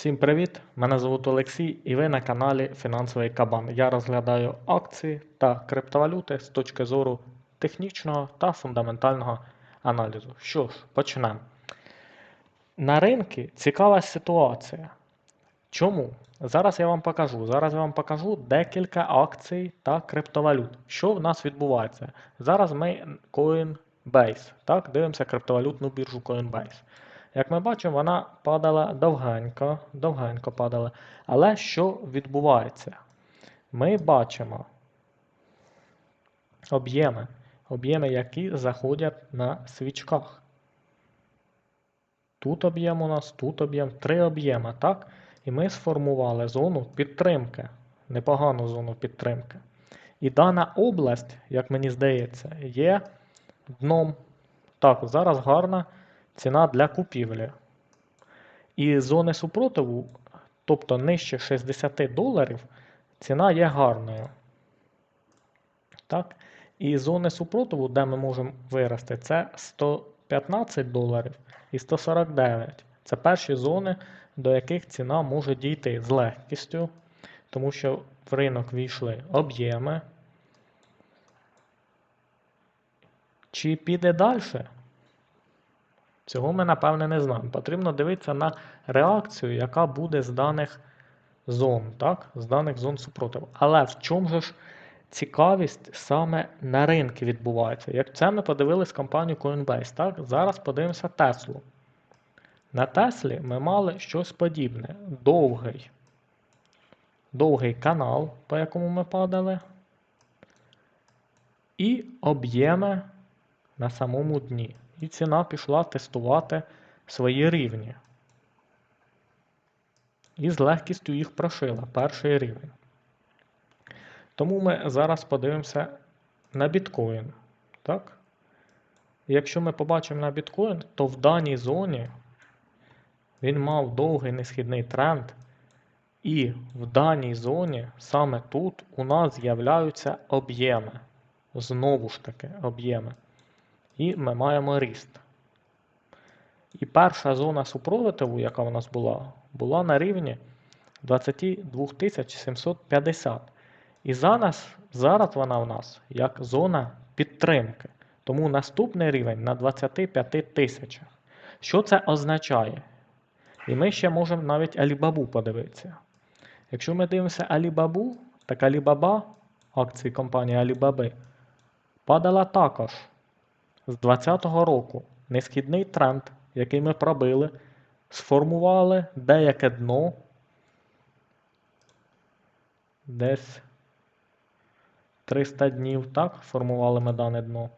Всім привіт! Мене звуть Олексій і ви на каналі Фінансовий Кабан. Я розглядаю акції та криптовалюти з точки зору технічного та фундаментального аналізу. Що ж, почнемо. На ринку цікава ситуація. Чому? Зараз я вам покажу. Зараз я вам покажу декілька акцій та криптовалют. Що в нас відбувається? Зараз ми Coinbase. Так, дивимося криптовалютну біржу Coinbase. Як ми бачимо, вона падала довгенько, довгенько падала. Але що відбувається? Ми бачимо об'єми, об'єми, які заходять на свічках. Тут об'єм у нас, тут об'єм, три об'єми, так? І ми сформували зону підтримки, непогану зону підтримки. І дана область, як мені здається, є дном. Так, зараз гарна ціна для купівлі. І зони супротиву, тобто нижче 60 доларів, ціна є гарною. Так? І зони супротиву, де ми можемо вирости, це 115 доларів і 149. Це перші зони, до яких ціна може дійти з легкістю, тому що в ринок війшли об'єми. Чи піде далі? Цього ми, напевне, не знаємо. Потрібно дивитися на реакцію, яка буде з даних зон, так? з даних зон супротиву. Але в чому ж цікавість саме на ринку відбувається? Як це ми подивилися компанію Coinbase, так? Зараз подивимося Теслу. На Теслі ми мали щось подібне. Довгий. Довгий канал, по якому ми падали. І об'єми на самому дні. І ціна пішла тестувати свої рівні. І з легкістю їх прошила перший рівень. Тому ми зараз подивимося на біткоін. Так? Якщо ми побачимо на біткоін, то в даній зоні він мав довгий несхідний тренд. І в даній зоні саме тут у нас з'являються об'єми. Знову ж таки, об'єми. І ми маємо ріст. І перша зона супротиву, яка у нас була, була на рівні 22 750. І зараз, зараз вона у нас як зона підтримки. Тому наступний рівень на 25 тисячах. Що це означає? І ми ще можемо навіть Alibaba подивитися. Якщо ми дивимося Alibaba, так Alibaba, акції компанії Alibaba, падала також з 2020 року. Несхідний тренд, який ми пробили, сформували деяке дно. Десь 300 днів, так, формували ми дане дно.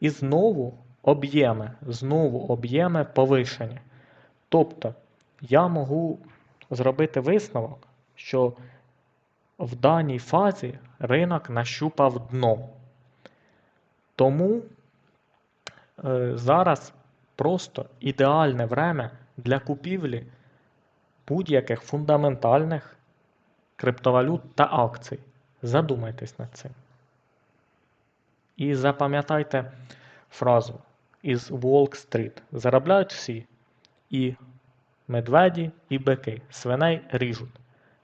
І знову об'єми, знову об'єми повишені. Тобто я можу зробити висновок, що в даній фазі ринок нащупав дно. Тому зараз просто ідеальне время для купівлі будь-яких фундаментальних криптовалют та акцій. Задумайтесь над цим. І запам'ятайте фразу із Wall Street. Заробляють всі. І медведі, і бики. Свиней ріжуть.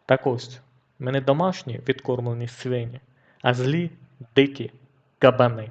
Так ось, ми не домашні відкормлені свині, а злі дикі кабани.